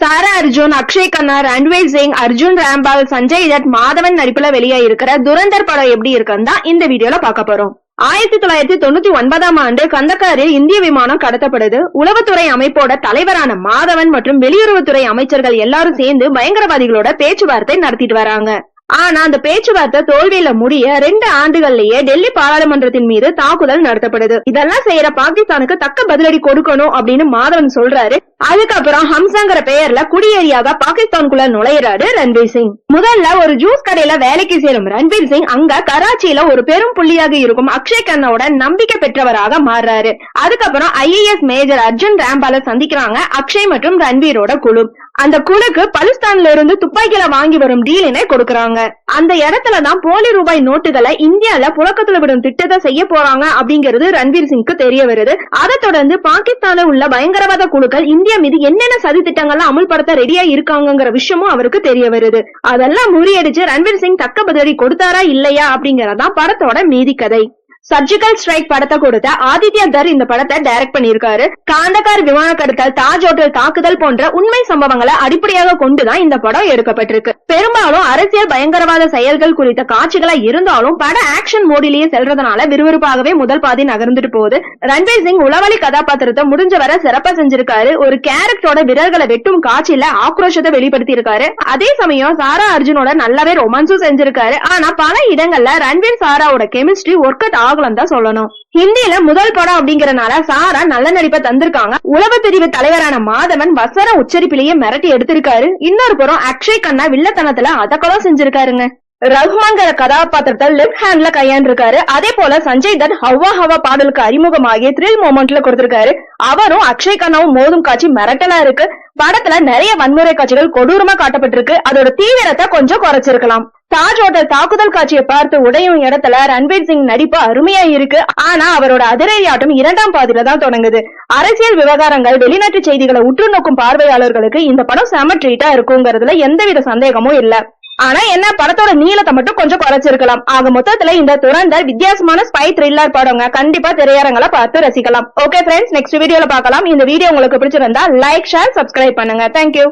சாரா அர்ஜுன் அக்ஷய் கண்ணா ரன்வீர் சிங் அர்ஜுன் ராம்பால் சஞ்சய் தட் மாதவன் நடிப்புல வெளியே இருக்கிற துரந்தர் படம் எப்படி இருக்குன்னு தான் இந்த வீடியோல பார்க்க போறோம். ஆயிரத்தி தொள்ளாயிரத்தி தொண்ணூத்தி ஒன்பதாம் ஆண்டு கந்தக்காரில் இந்திய விமானம் கடத்தப்படுது. உளவுத்துறை அமைப்போட தலைவரான மாதவன் மற்றும் வெளியுறவுத்துறை அமைச்சர்கள் எல்லாரும் சேர்ந்து பயங்கரவாதிகளோட பேச்சுவார்த்தை நடத்திட்டு வராங்க. ஆனா அந்த பேச்சுவார்த்தை தோல்வியில முடிய ரெண்டு ஆண்டுகள்லயே டெல்லி பாராளுமன்றத்தின் மீது தாக்குதல் நடத்தப்படுது. இதெல்லாம் செய்யற பாகிஸ்தானுக்கு தக்க பதிலடி கொடுக்கணும் அப்படின்னு மாதவன் சொல்றாரு. அதுக்கப்புறம் ஹம்சாங்கிற பெயர்ல குடியேறியாக பாகிஸ்தான்குள்ள நுழையிறாரு ரன்பீர் சிங். முதல்ல ஒரு ஜூஸ் கடையில வேலைக்கு சேரும் ரன்பீர் சிங் அங்க கராச்சியில ஒரு பெரும் புள்ளியாக இருக்கும் அக்ஷய் கண்ணோட நம்பிக்கை பெற்றவராக மாறுறாரு. அதுக்கப்புறம் ஐஏஎஸ் மேஜர் அர்ஜுன் ராம்பால சந்திக்கிறாங்க அக்ஷய் மற்றும் ரன்பீரோட குழு. அந்த குழுக்கு பலுஸ்தான்ல இருந்து துப்பாக்கியில வாங்கி வரும் டீலினை கொடுக்கறாங்க. அந்த இடத்துல தான் போலி ரூபாய் நோட்டுகளை இந்தியால புழக்கத்துல விடும் திட்டத்தை செய்ய போறாங்க அப்படிங்கிறது ரன்வீர் சிங்க்கு தெரிய வருது. அதை தொடர்ந்து பாகிஸ்தானில் உள்ள பயங்கரவாத குழுக்கள் இந்தியா மீது என்னென்ன சதி திட்டங்கள்லாம் அமுல்படுத்த ரெடியா இருக்காங்கங்கிற விஷயமும் அவருக்கு தெரிய வருது. அதெல்லாம் முறியடிச்சு ரன்வீர் சிங் தக்க பதிலடி கொடுத்தாரா இல்லையா அப்படிங்கறதான் படத்தோட மீதி கதை. சர்ஜிக்கல் ஸ்ட்ரைக் படத்தை கொடுத்த ஆதித்யா தர் இந்த படத்தை டைரக்ட் பண்ணியிருக்காரு. காந்தகார் விமான கடத்தல் தாஜ் ஹோட்டல் தாக்குதல் போன்ற உண்மை சம்பவங்களை அடிப்படையாக கொண்டுதான் இந்த படம் எடுக்கப்பட்டிருக்கு. பெரும்பாலும் அரசியல் பயங்கரவாத செயல்கள் குறித்த காட்சிகளா இருந்தாலும் பட ஆக்ஷன் மோடிலேயே செல்றதுனால விறுவிறுப்பாகவே முதல் பாதி நகர்ந்துட்டு போகுது. ரன்வீர் சிங் உளவலி கதாபாத்திரத்தை முடிஞ்ச வரை சிறப்பா செஞ்சிருக்காரு. ஒரு கேரக்டரோட விரல்களை வெட்டும் காட்சியில ஆக்ரோஷத்தை வெளிப்படுத்தி இருக்காரு அதே சமயம் சாரா அர்ஜுனோட நல்லாவே ரொமான்ஸும் செஞ்சிருக்காரு. ஆனா பல இடங்கள்ல ரன்வீர் சாராவோட கெமிஸ்ட்ரி ஒர்க் அவுட் ஆகலாம் தான் சொல்லணும். ஹிந்தியில முதல் படம் அப்படிங்கறனால சாரா நல்ல நடிப்பை தந்திருக்காங்க. உளவு பிரிவு தலைவரான மாதவன் வசர உச்சரிப்பிலேயே மிரட்டி எடுத்திருக்காரு. இன்னொரு புறம் அக்ஷய் கண்ணா வில்லத்தனத்துல அதக்கலம் செஞ்சிருக்காருங்க. ரகுமான்கிற கதாபாத்திரத்தை லெப்ட் ஹேண்ட்ல கையாண்டிருக்காரு. அதே போல சஞ்சய் தட் ஹவ்வா ஹவா பாடலுக்கு அறிமுகமாகி த்ரில் மூமெண்ட்ல கொடுத்திருக்காரு. அவரும் அக்ஷய் கண்ணாவும் மோதும் காட்சி மிரட்டலா இருக்கு. படத்துல நிறைய வன்முறை காட்சிகள் கொடூரமா காட்டப்பட்டிருக்கு. அதோட தீவிரத்தை கொஞ்சம் குறைச்சிருக்கலாம். தாஜ் ஹோட்டல் தாக்குதல் காட்சியை பார்த்து உடையும் இடத்துல ரன்வீர் சிங் நடிப்பு அருமையா இருக்கு. ஆனா அவரோட அதிரடி ஆட்டம் இரண்டாம் பாதியில தான் தொடங்குது. அரசியல் விவகாரங்கள் வெளிநாட்டு செய்திகளை உற்று நோக்கும் பார்வையாளர்களுக்கு இந்த படம் செம ட்ரீட்டா இருக்குங்கிறதுல எந்தவித சந்தேகமும் இல்ல. ஆனா என்ன படத்தோட நீளத்தை மட்டும் கொஞ்சம் குறைச்சிருக்கலாம். ஆக மொத்தத்துல இந்த துரந்தர் வித்தியாசமான ஸ்பை த்ரில்லர் படங்க கண்டிப்பா திரையரங்களை பார்த்து ரசிக்கலாம். ஓகே ஃப்ரெண்ட்ஸ் நெக்ஸ்ட் வீடியோல பார்க்கலாம். இந்த வீடியோ உங்களுக்கு பிடிச்சிருந்தா லைக் ஷேர் சப்ஸ்கிரைப் பண்ணுங்க. Thank you